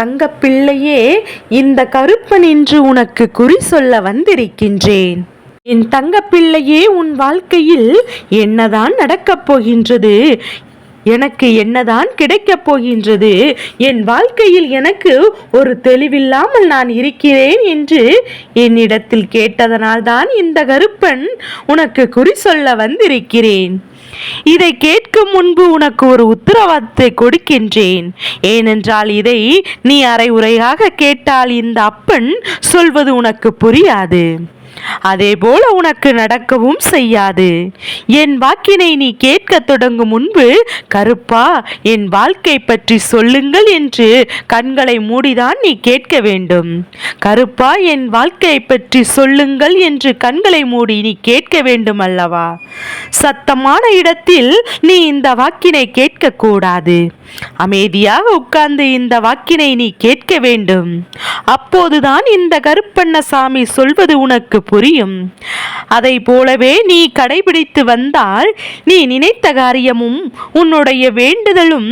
தங்க பிள்ளையே இந்த கருப்பன் என்று உனக்கு குறி சொல்ல வந்திருக்கின்றேன். என் தங்க பிள்ளையே உன் வாழ்க்கையில் என்னதான் நடக்கப் போகின்றது? எனக்கு என்னதான் கிடைக்கப் போகின்றது? என் வாழ்க்கையில் எனக்கு ஒரு தெளிவில்லாமல் நான் இருக்கிறேன் என்று என்னிடத்தில் கேட்டதனால்தான் இந்த கருப்பன் உனக்கு குறி சொல்ல வந்திருக்கிறேன். இதை கேட்கும் முன்பு உனக்கு ஒரு உத்தரவாதத்தை கொடுக்கின்றேன். ஏனென்றால் இதை நீ அரை உரையாக கேட்டால் இந்த அப்பன் சொல்வது உனக்கு புரியாது. அதே போல உனக்கு நடக்கவும் செய்யாது. என் வாக்கினை நீ கேட்க தொடங்கும் முன்பு கருப்பா என் வாழ்க்கை பற்றி சொல்லுங்கள் என்று கண்களை மூடிதான் நீ கேட்க வேண்டும். கருப்பா என் வாழ்க்கை பற்றி சொல்லுங்கள் என்று கண்களை மூடி நீ கேட்க வேண்டும் அல்லவா? சத்தமான இடத்தில் நீ இந்த வாக்கினை கேட்க கூடாது அமைதியாக உட்கார்ந்து இந்த வாக்கினை நீ கேட்க வேண்டும். அப்போதுதான் இந்த கருப்பண்ணசாமி சொல்வது உனக்கு புரியும். அதை போலவே நீ கடைபிடித்து வந்தால் நீ நினைத்த காரியமும் உன்னுடைய வேண்டுதலும்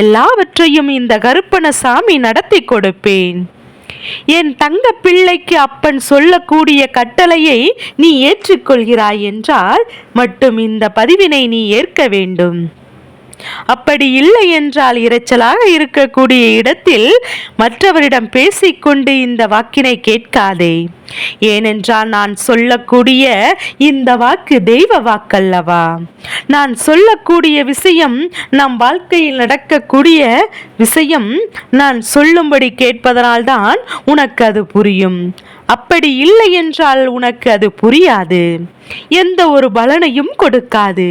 எல்லாவற்றையும் இந்த கருப்பணசாமி நடத்தி கொடுப்பேன். என் தங்க பிள்ளைக்கு அப்பன் சொல்லக்கூடிய கட்டளையை நீ ஏற்றுக்கொள்கிறாய் என்றால் மட்டும் இந்த பதிவினை நீ ஏற்க வேண்டும். அப்படி இல்லை என்றால் இரைச்சலாக இருக்கக்கூடிய இடத்தில் மற்றவரிடம் பேசிக்கொண்டு இந்த வாக்கினை கேட்காதே. ஏனென்றால் நான் சொல்லக்கூடிய இந்த வாக்கு தெய்வ வாக்கல்லவா? நான் சொல்லக்கூடிய விஷயம் நம் வாழ்க்கையில் நடக்கக்கூடிய விஷயம். நான் சொல்லும்படி கேட்பதனால்தான் உனக்கு அது புரியும். அப்படி இல்லை என்றால் உனக்கு அது புரியாது. எந்த ஒரு பலனையும் கொடுக்காது.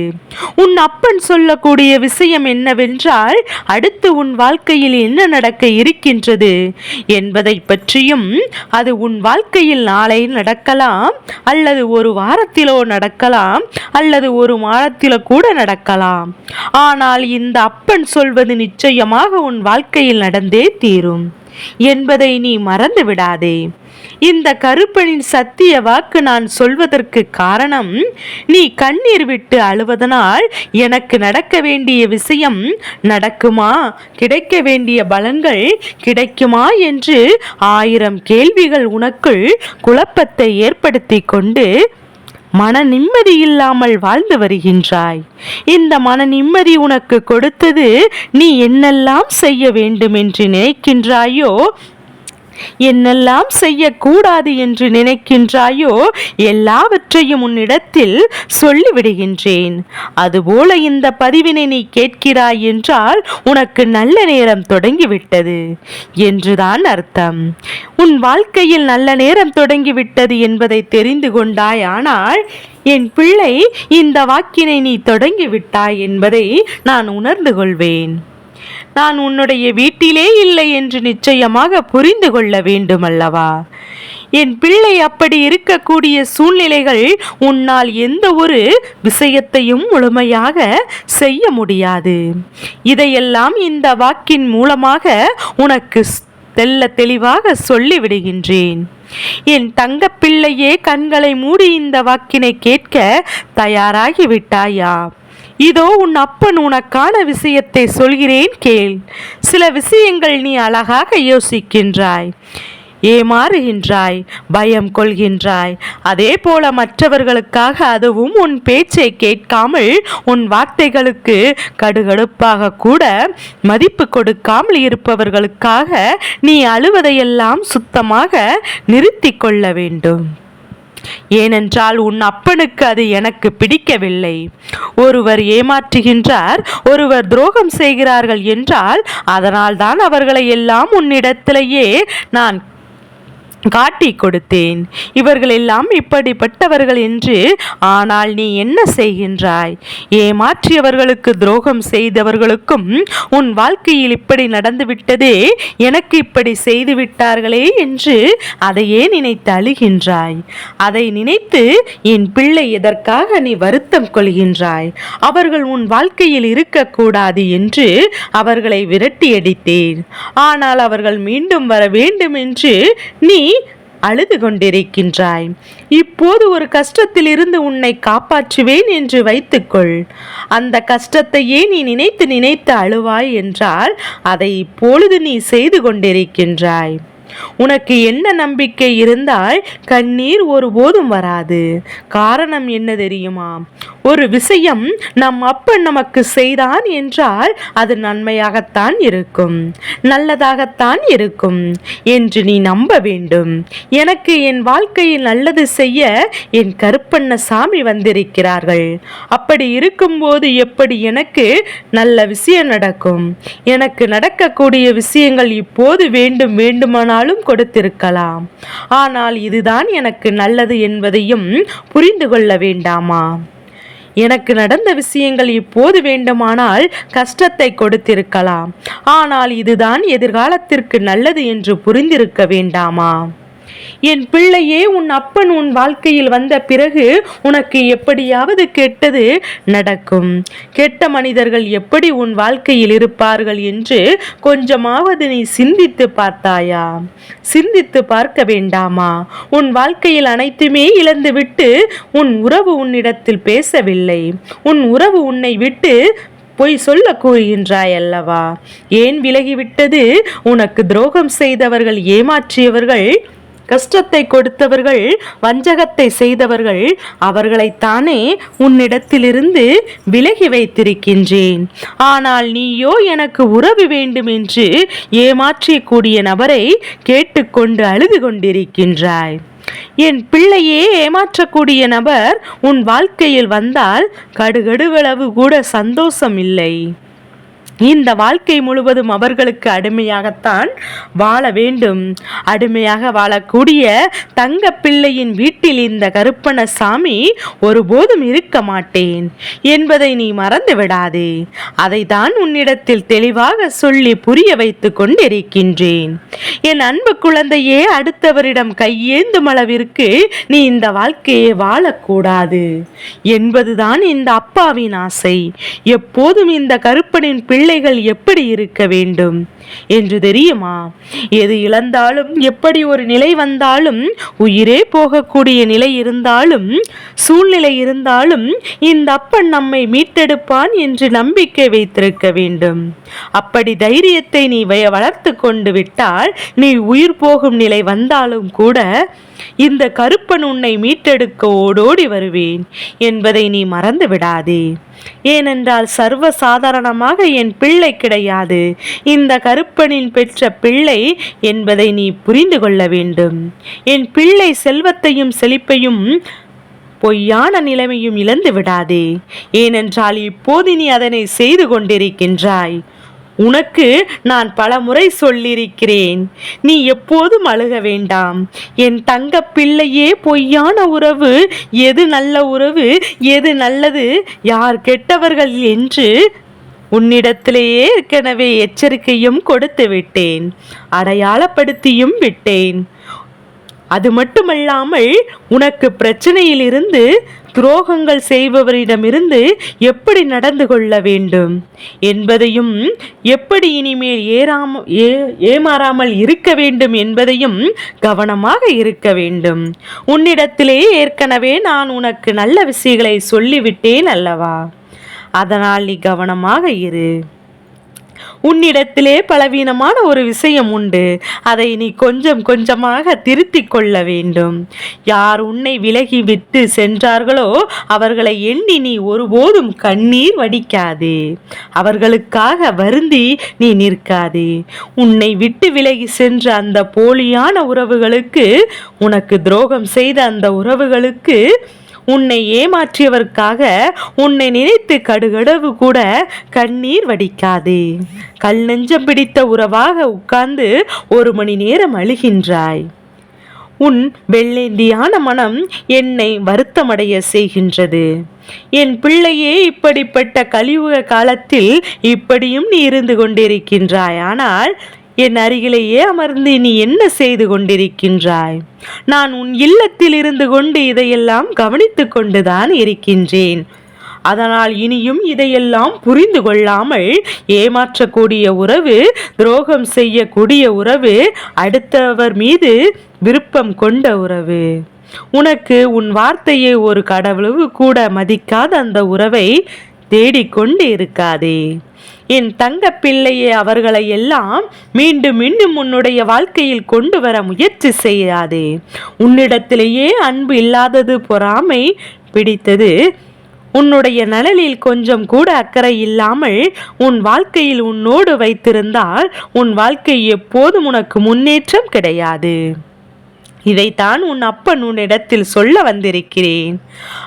உன் அப்பன் சொல்லக்கூடிய விஷயம் என்னவென்றால் அடுத்து உன் வாழ்க்கையில் என்ன நடக்க இருக்கின்றது என்பதை பற்றியும் அது உன் வாழ்க்கையில் நாளை நடக்கலாம் அல்லது ஒரு வாரத்திலோ நடக்கலாம் அல்லது ஒரு மாதத்திலோ கூட நடக்கலாம். ஆனால் இந்த அப்பன் சொல்வது நிச்சயமாக உன் வாழ்க்கையில் நடந்தே தீரும் என்பதை நீ மறந்து விடாதே இந்த கருப்பனின் சத்திய வாக்கு நான் சொல்வதற்கு காரணம் நீ கண்ணீர் விட்டு அழுவதனால் எனக்கு நடக்க வேண்டிய விஷயம் நடக்குமா? கிடைக்க வேண்டிய பலன்கள் கிடைக்குமா என்று ஆயிரம் கேள்விகள் உனக்குள் குழப்பத்தை ஏற்படுத்தி கொண்டு மன நிம்மதி இல்லாமல் வாழ்ந்து வருகின்றாய். இந்த மன நிம்மதி உனக்கு கொடுத்தது நீ என்னெல்லாம் செய்ய வேண்டும் என்று நினைக்கின்றாயோ என்னெல்லாம் செய்யக்கூடாது என்று நினைக்கின்றாயோ எல்லாவற்றையும் உன்னிடத்தில் சொல்லிவிடுகின்றேன். அதுபோல இந்த பதிவினை நீ கேட்கிறாய் என்றால் உனக்கு நல்ல நேரம் தொடங்கிவிட்டது என்றுதான் அர்த்தம். உன் வாழ்க்கையில் நல்ல நேரம் தொடங்கிவிட்டது என்பதை தெரிந்து கொண்டாய் ஆனால் என் பிள்ளை இந்த வாக்கினை நீ தொடங்கிவிட்டாய் என்பதை நான் உணர்ந்து கொள்வேன். நான் உன்னுடைய வீட்டிலே இல்லை என்று நிச்சயமாக புரிந்து கொள்ள வேண்டும் அல்லவா என் பிள்ளை அப்படி இருக்கக்கூடிய சூழ்நிலைகள் உன்னால் எந்த ஒரு விஷயத்தையும் முழுமையாக செய்ய முடியாது. இதையெல்லாம் இந்த வாக்கின் மூலமாக உனக்கு தெல்ல தெளிவாக சொல்லிவிடுகின்றேன். என் தங்கப்பிள்ளையே கண்களை மூடி இந்த வாக்கினை கேட்க தயாராகி விட்டாயா இதோ உன் அப்பன் உனக்கான விஷயத்தை சொல்கிறேன் கேள். சில விஷயங்கள் நீ அழகாக யோசிக்கின்றாய் ஏமாறுகின்றாய் பயம் கொள்கின்றாய். அதே போல மற்றவர்களுக்காக அதுவும் உன் பேச்சை கேட்காமல் உன் வார்த்தைகளுக்கு கடுகடுப்பாக கூட மதிப்பு கொடுக்காமல் இருப்பவர்களுக்காக நீ அழுவதையெல்லாம் சுத்தமாக நிறுத்தி கொள்ள வேண்டும். ஏனென்றால் உன் அப்பனுக்கு அது எனக்கு பிடிக்கவில்லை. ஒருவர் ஏமாற்றுகின்றார் ஒருவர் துரோகம் செய்கிறார்கள் என்றால் அதனால்தான் அவர்களை எல்லாம் உன்னிடத்திலேயே நான் காட்டி கொடுத்தேன் இவர்கள் எல்லாம் இப்படிப்பட்டவர்கள் என்று ஆனால் நீ என்ன செய்கின்றாய்? ஏமாற்றியவர்களுக்கு துரோகம் செய்தவர்களுக்கும் உன் வாழ்க்கையில் இப்படி நடந்துவிட்டதே எனக்கு இப்படி செய்து விட்டார்களே என்று அதையே நினைத்து அழுகின்றாய். அதை நினைத்து என் பிள்ளை எதற்காக நீ வருத்தம் கொள்கின்றாய்? அவர்கள் உன் வாழ்க்கையில் இருக்கக்கூடாது என்று அவர்களை விரட்டி அடித்தேன் ஆனால் அவர்கள் மீண்டும் வர வேண்டும் என்று நீ நீ அழுது கொண்டிருக்கின்றாய் இப்போது ஒரு கஷ்டத்தில் இருந்து உன்னை காப்பாற்றுவேன் என்று வைத்துக்கொள். அந்த கஷ்டத்தையே நீ நினைத்து நினைத்து அழுவாய் என்றால் அதை இப்பொழுது நீ செய்து கொண்டிருக்கின்றாய். உனக்கு என்ன நம்பிக்கை இருந்தால் கண்ணீர் ஒருபோதும் வராது. காரணம் என்ன தெரியுமா? ஒரு விஷயம் நம் அப்பன் நமக்கு செய்தான் என்றால் அது நன்மையாகத்தான் இருக்கும் நல்லதாகத்தான் இருக்கும் என்று நீ நம்ப வேண்டும். எனக்கு என் வாழ்க்கையில் நல்லது செய்ய என் கருப்பண்ண சாமி வந்திருக்கிறார்கள். அப்படி இருக்கும்போது எப்படி எனக்கு நல்ல விஷயம் நடக்கும்? எனக்கு நடக்கக்கூடிய விஷயங்கள் இப்போது வேண்டும் வேண்டுமானாலும் கொடுத்திருக்கலாம். ஆனால் இதுதான் எனக்கு நல்லது என்பதையும் புரிந்து கொள்ள வேண்டாமா? எனக்கு நடந்த விஷயங்கள் இப்போது வேண்டுமானால் கஷ்டத்தை கொடுத்திருக்கலாம். ஆனால் இதுதான் எதிர்காலத்திற்கு நல்லது என்று புரிந்திருக்க வேண்டாமா? என் பிள்ளையே உன் அப்பன் உன் வாழ்க்கையில் வந்த பிறகு உனக்கு எப்படியாவது கெட்டது நடக்கும். கெட்ட மனிதர்கள் எப்படி உன் வாழ்க்கையில் இருப்பார்கள் என்று கொஞ்சமாவது நீ சிந்தித்து பார்த்தாயா? சிந்தித்து பார்க்க வேண்டாமா? உன் வாழ்க்கையில் அனைத்துமே இழந்துவிட்டு உன் உறவு உன்னிடத்தில் பேசவில்லை. உன் உறவு உன்னை விட்டு பொய் சொல்ல கூறுகின்றாய் அல்லவா? ஏன் விலகிவிட்டது? உனக்கு துரோகம் செய்தவர்கள் ஏமாற்றியவர்கள் கஷ்டத்தை கொடுத்தவர்கள் வஞ்சகத்தை செய்தவர்கள் அவர்களைத்தானே உன்னிடத்திலிருந்து விலகி வைத்திருக்கின்றேன். ஆனால் நீயோ எனக்கு உறவு வேண்டும் என்று ஏமாற்றியக்கூடிய நபரை கேட்டுக்கொண்டு அழுது கொண்டிருக்கின்றாய் என் பிள்ளையே ஏமாற்றக்கூடிய நபர் உன் வாழ்க்கையில் வந்தால் கடுகடுவளவு கூட சந்தோஷம் இல்லை இந்த வாழ்க்கை முழுவதும் அவர்களுக்கு அடிமையாகத்தான் வாழ வேண்டும். அடிமையாக வாழக்கூடிய தங்க பிள்ளையின் வீட்டில் இந்த கருப்பண சாமி ஒருபோதும் இருக்க மாட்டேன். என்பதை நீ மறந்து விடாதே. அதை தான் உன்னிடத்தில் தெளிவாக சொல்லி புரிய வைத்து கொண்டிருக்கின்றேன். என் அன்பு குழந்தையே அடுத்தவரிடம் கையேந்தும் அளவிற்கு நீ இந்த வாழ்க்கையை வாழக்கூடாது. என்பதுதான் இந்த அப்பாவின் ஆசை. எப்போதும் இந்த கருப்பனின் பிள்ளை பிள்ளைகள் எப்படி இருக்க வேண்டும்? என்று தெரியுமா? எது இழந்தாலும் எப்படி ஒரு நிலை வந்தாலும் உயிரே போகக்கூடிய நிலை இருந்தாலும் சூழ்நிலை இருந்தாலும் இந்த அப்பன் நம்மை மீட்டெடுப்பான் என்று நம்பிக்கை வைத்திருக்க வேண்டும். அப்படி தைரியத்தை நீ வளர்த்து கொண்டு விட்டால் நீ உயிர் போகும் நிலை வந்தாலும் கூட இந்த கருப்பன் உன்னை மீட்டெடுக்க ஓடோடி வருவேன் என்பதை நீ மறந்து விடாதே ஏனென்றால் சர்வ சாதாரணமாக என் பிள்ளை கிடையாது. இந்த கருப்பனின் பெற்ற பிள்ளை என்பதை நீ புரிந்து கொள்ள வேண்டும். என் பிள்ளை செல்வத்தையும் செழிப்பையும் பொய்யான நிலைமையும் இழந்து விடாதே ஏனென்றால் இப்போது நீ அதனை செய்து கொண்டிருக்கின்றாய். உனக்கு நான் பலமுறை சொல்லியிருக்கிறேன். நீ எப்போதும் அழுக வேண்டாம். என் தங்க பிள்ளையே பொய்யான உறவு. எது நல்ல உறவு? எது நல்லது? யார் கெட்டவர்கள் என்று உன்னிடத்திலேயே ஏற்கனவே எச்சரிக்கையும் கொடுத்து விட்டேன். அடையாளப்படுத்தியும் விட்டேன். அது மட்டுமல்லாமல் உனக்கு பிரச்சனையிலிருந்து துரோகங்கள் செய்பவரிடமிருந்து எப்படி நடந்து கொள்ள வேண்டும்? என்பதையும் எப்படி இனிமேல் ஏறாம ஏ ஏமாறாமல் இருக்க வேண்டும் என்பதையும் கவனமாக இருக்க வேண்டும். உன்னிடத்திலே ஏற்கனவே நான் உனக்கு நல்ல விஷயங்களை சொல்லிவிட்டேன் அல்லவா? அதனால் நீ கவனமாக இரு. உன்னிடத்திலே பலவீனமான ஒரு விஷயம் உண்டு. அதை நீ கொஞ்சம் கொஞ்சமாக திருத்திக் கொள்ள வேண்டும். யார் உன்னை விலகி விட்டு சென்றார்களோ அவர்களை எண்ணி நீ ஒருபோதும் கண்ணீர் வடிக்காதே. அவர்களுக்காக வருந்தி நீ நிற்காதே. உன்னை விட்டு விலகி சென்ற அந்த போலியான உறவுகளுக்கு உனக்கு துரோகம் செய்த அந்த உறவுகளுக்கு உன்னை ஏமாற்றியவருக்காக உன்னை நினைத்து கடுகடவு கூட கண்ணீர் வடிக்காதே. கல் நெஞ்சம் பிடித்த உறவாக உட்கார்ந்து ஒரு மணி நேரம் அழுகின்றாய். உன் வெள்ளேந்தியான மனம் என்னை வருத்தமடைய செய்கின்றது. என் பிள்ளையே இப்படிப்பட்ட கலியுக காலத்தில் இப்படியும் நீ இருந்து கொண்டிருக்கின்றாய். ஆனால் என் அருகிலேயே அமர்ந்து நீ என்ன செய்து கொண்டிருக்கின்றாய்? நான் உன் இல்லத்தில் இருந்து கொண்டு இதையெல்லாம் கவனித்து கொண்டுதான் இருக்கின்றேன். அதனால் இனியும் இதையெல்லாம் புரிந்து கொள்ளாமல் ஏமாற்றக்கூடிய உறவு துரோகம் செய்யக்கூடிய உறவு அடுத்தவர் மீது விருப்பம் கொண்ட உறவு. உனக்கு உன் வார்த்தையை ஒரு கடவுளவு கூட மதிக்காத அந்த உறவை தேடிக்கொண்டு இருக்காதே என் தங்க பிள்ளையே அவர்களை எல்லாம் மீண்டும் மீண்டும் உன்னுடைய வாழ்க்கையில் கொண்டு வர முயற்சி செய்யாதே. உன்னிடத்திலேயே அன்பு இல்லாதது பொறாமை பிடித்தது. உன்னுடைய நலனில் கொஞ்சம் கூட அக்கறை இல்லாமல் உன் வாழ்க்கையில் உன்னோடு வைத்திருந்தால் உன் வாழ்க்கை எப்போதும் உனக்கு முன்னேற்றம் கிடையாது. இதைத்தான் உன் அப்பன் உன்னிடத்தில் சொல்ல வந்திருக்கிறேன்.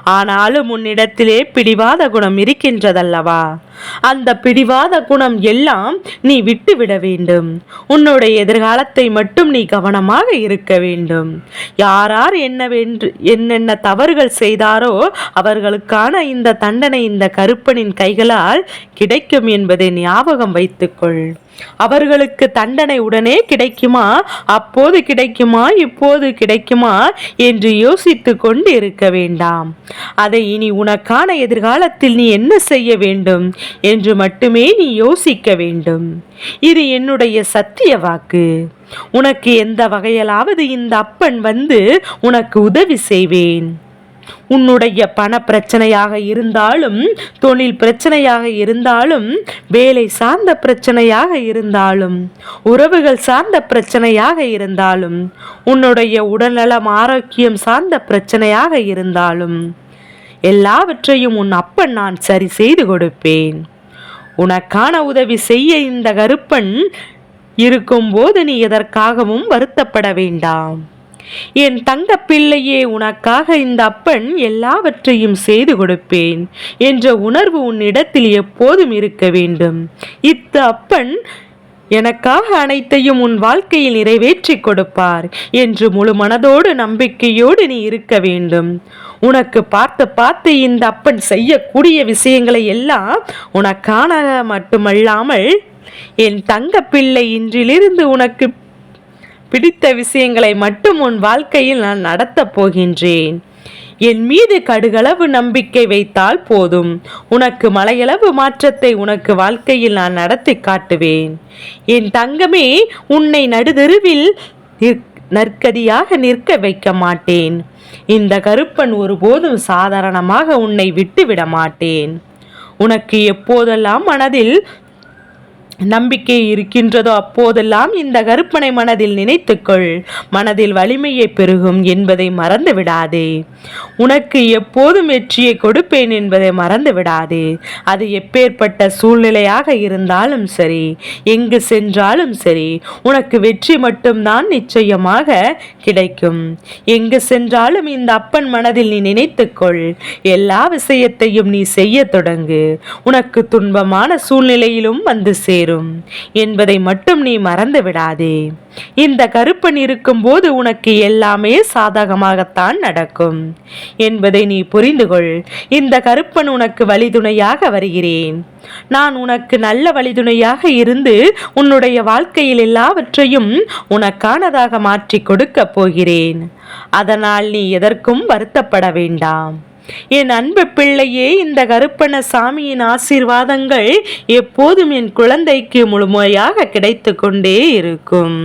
ஆனாலும் உன்னிடத்திலே பிடிவாத குணம் இருக்கின்றதல்லவா? அந்த பிடிவாத குணம் எல்லாம் நீ விட்டுவிட வேண்டும். உன்னுடைய எதிர்காலத்தை மட்டும் நீ கவனமாக இருக்க வேண்டும். யாரார் என்னவென்று என்னென்ன தவறுகள் செய்தாரோ அவர்களுக்கான இந்த தண்டனை இந்த கருப்பனின் கைகளால் கிடைக்கும் என்பதை ஞாபகம் வைத்துக்கொள். அவர்களுக்கு தண்டனை உடனே கிடைக்குமா? அப்போது கிடைக்குமா? இப்போது கிடைக்குமா? என்று யோசித்து கொண்டு இருக்க வேண்டாம். அதை இனி உனக்கான எதிர்காலத்தில் நீ என்ன செய்ய வேண்டும்? என்று மட்டுமே நீ யோசிக்க வேண்டும். இது என்னுடைய சத்திய வாக்கு. உனக்கு எந்த வகையிலாவது இந்த அப்பன் வந்து உனக்கு உதவி செய்வேன். உன்னுடைய பண பிரச்சனையாக இருந்தாலும் தொழில் பிரச்சனையாக இருந்தாலும் வேலை சார்ந்த பிரச்சனையாக இருந்தாலும் உறவுகள் சார்ந்த பிரச்சனையாக இருந்தாலும் உன்னுடைய உடல்நலம் ஆரோக்கியம் சார்ந்த பிரச்சனையாக இருந்தாலும் எல்லாவற்றையும் உன் அப்பன் நான் சரி செய்து கொடுப்பேன். உனக்கான உதவி செய்ய இந்த கருப்பன் இருக்கும்போது நீ எதற்காகவும் வருத்தப்பட வேண்டாம். என் தங்க பிள்ளையே உனக்காக இந்த அப்பன் எல்லாவற்றையும் செய்து கொடுப்பேன் என்ற உணர்வு உன்னிடத்தில் எப்போதும் இருக்க வேண்டும். இத்த அப்பன் எனக்காக அனைத்தையும் உன் வாழ்க்கையில் நிறைவேற்றி கொடுப்பார் என்று முழு மனதோடு நம்பிக்கையோடு நீ இருக்க வேண்டும். உனக்கு பார்த்து பார்த்து இந்த அப்பன் செய்யக்கூடிய விஷயங்களை எல்லாம் உனக்கான மட்டுமல்லாமல் என் தங்க பிள்ளை இன்றிலிருந்து உனக்கு பிடித்த விஷயங்களை மட்டும் உன் வாழ்க்கையில் நான் நடத்தப் போகின்றேன். என் மீது கடுகளவு நம்பிக்கை வைத்தால் போதும். உனக்கு மலையளவு மாற்றத்தை உனக்கு வாழ்க்கையில் நான் நடத்தி காட்டுவேன். என் தங்கமே உன்னை நடுதெருவில் நற்கதியாக நிற்க வைக்க மாட்டேன். இந்த கருப்பன் ஒருபோதும் சாதாரணமாக உன்னை விட்டுவிட மாட்டேன். உனக்கு எப்போதெல்லாம் மனதில் நம்பிக்கை இருக்கின்றதோ அப்போதெல்லாம் இந்த கருப்பனை மனதில் நினைத்துக்கொள். மனதில் வலிமையை பெருகும் என்பதை மறந்து விடாதே உனக்கு எப்போதும் வெற்றியை கொடுப்பேன் என்பதை மறந்து விடாதே அது எப்பேற்பட்ட சூழ்நிலையாக இருந்தாலும் சரி எங்கு சென்றாலும் சரி உனக்கு வெற்றி மட்டும்தான் நிச்சயமாக கிடைக்கும். எங்கு சென்றாலும் இந்த அப்பன் மனதில் நீ நினைத்துக்கொள். எல்லா விஷயத்தையும் நீ செய்ய தொடங்கு. உனக்கு துன்பமான சூழ்நிலையிலும் வந்து சேரும். சேரும் என்பதை மட்டும் நீ மறந்து விடாதே இந்த கருப்பன் இருக்கும்போது உனக்கு எல்லாமே சாதகமாகத்தான் நடக்கும். என்பதை நீ புரிந்து கொள். இந்த கருப்பன் உனக்கு வழிதுணையாக வருகிறேன். நான் உனக்கு நல்ல வழிதுணையாக இருந்து உன்னுடைய வாழ்க்கையில் எல்லாவற்றையும் உனக்கானதாக மாற்றி கொடுக்கப் போகிறேன். அதனால் நீ எதற்கும் வருத்தப்பட வேண்டாம். என் அன்பு பிள்ளையே இந்த கருப்பண சாமியின் ஆசீர்வாதங்கள் எப்போதும் என் குழந்தைக்கு முழுமையாக கிடைத்து கொண்டே இருக்கும்.